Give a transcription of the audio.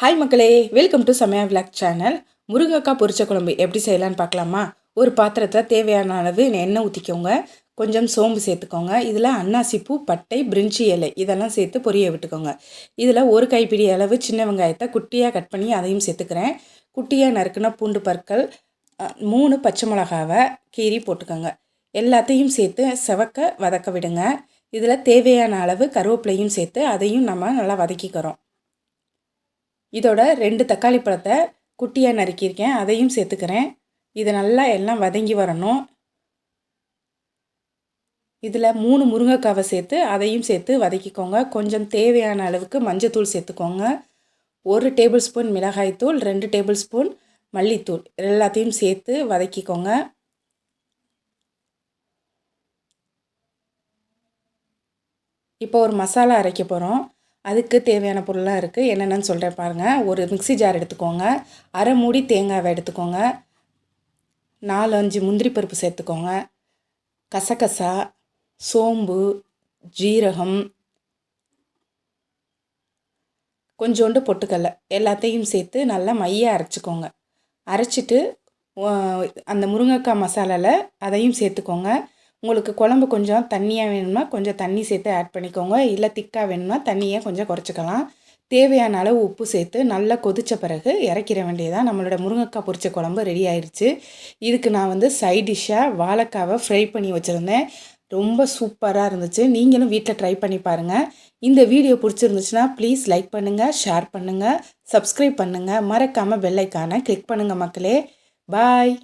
Hi மக்களே welcome to Samaya vlog channel முருங்கக்காய் பொரிச்ச குழம்பு எப்படி செய்யலான்னு பார்க்கலாமா? ஒரு பாத்திரத்தில் தேவையான அளவு எண்ணெய் ஊற்றிக்கோங்க கொஞ்சம் சோம்பு சேர்த்துக்கோங்க. இதில் அன்னாசிப்பூ பட்டை பிரிஞ்சி இலை இதெல்லாம் சேர்த்து பொரிய விட்டுக்கோங்க. இதில் ஒரு கைப்பிடி அளவு சின்ன வெங்காயத்தை குட்டியாக கட் பண்ணி அதையும் சேர்த்துக்கிறேன். குட்டியாக நறுக்குன பூண்டு பற்கள் மூணு பச்சை மிளகாவை கீறி போட்டுக்கோங்க. எல்லாத்தையும் சேர்த்து செவக்க வதக்க விடுங்க. இதில் தேவையான அளவு கருவேப்பிலையும் சேர்த்து அதையும் நம்ம நல்லா வதக்கிக்கிறோம். இதோட ரெண்டு தக்காளி பழத்தை குட்டியாக நறுக்கியிருக்கேன். அதையும் சேர்த்துக்கிறேன். இது நல்லா எல்லாம் வதங்கி வரணும். இதில் மூணு முருங்கைக்காவை சேர்த்து அதையும் சேர்த்து வதக்கிக்கோங்க. கொஞ்சம் தேவையான அளவுக்கு மஞ்சத்தூள் சேர்த்துக்கோங்க. ஒரு டேபிள் ஸ்பூன் மிளகாய்த்தூள் ரெண்டு டேபிள் ஸ்பூன் மல்லித்தூள். எல்லாத்தையும் சேர்த்து வதக்கிக்கோங்க. இப்போ ஒரு மசாலா அரைக்க போகிறோம் அதுக்கு தேவையான பொருளாக இருக்குது என்னென்னு சொல்கிறேன் பாருங்கள் ஒரு மிக்சி ஜார் எடுத்துக்கோங்க. அரை மூடி தேங்காவை எடுத்துக்கோங்க. நாலு அஞ்சு முந்திரி பருப்பு சேர்த்துக்கோங்க. கசகசா சோம்பு ஜீரகம் கொஞ்சோண்டு பொட்டுக்கடலை எல்லாத்தையும் சேர்த்து நல்லா மைய அரைச்சிக்கோங்க. அரைச்சிட்டு அந்த முருங்கைக்காய் மசாலாவில் அதையும் சேர்த்துக்கோங்க. உங்களுக்கு குழம்பு கொஞ்சம் தண்ணியாக வேணும்னா கொஞ்சம் தண்ணி சேர்த்து ஆட் பண்ணிக்கோங்க. இல்லை திக்காக வேணும்னா தண்ணியை கொஞ்சம் குறைச்சிக்கலாம். தேவையான அளவு உப்பு சேர்த்து நல்லா கொதித்த பிறகு இறக்கிற வேண்டியதான் நம்மளோட முருங்கைக்காய் பொரிச்ச குழம்பு ரெடி ஆயிடுச்சு இதுக்கு நான் வந்து சைட் டிஷ்ஷாக வாழைக்காவை ஃப்ரை பண்ணி வச்சுருந்தேன். ரொம்ப சூப்பராக இருந்துச்சு. நீங்களும் வீட்டில் ட்ரை பண்ணி பாருங்கள் இந்த வீடியோ பிடிச்சிருந்துச்சுன்னா ப்ளீஸ் லைக் பண்ணுங்கள் ஷேர் பண்ணுங்கள் சப்ஸ்கிரைப் பண்ணுங்கள் மறக்காமல் பெல்லைக்கான கிளிக் பண்ணுங்கள் மக்களே. பாய்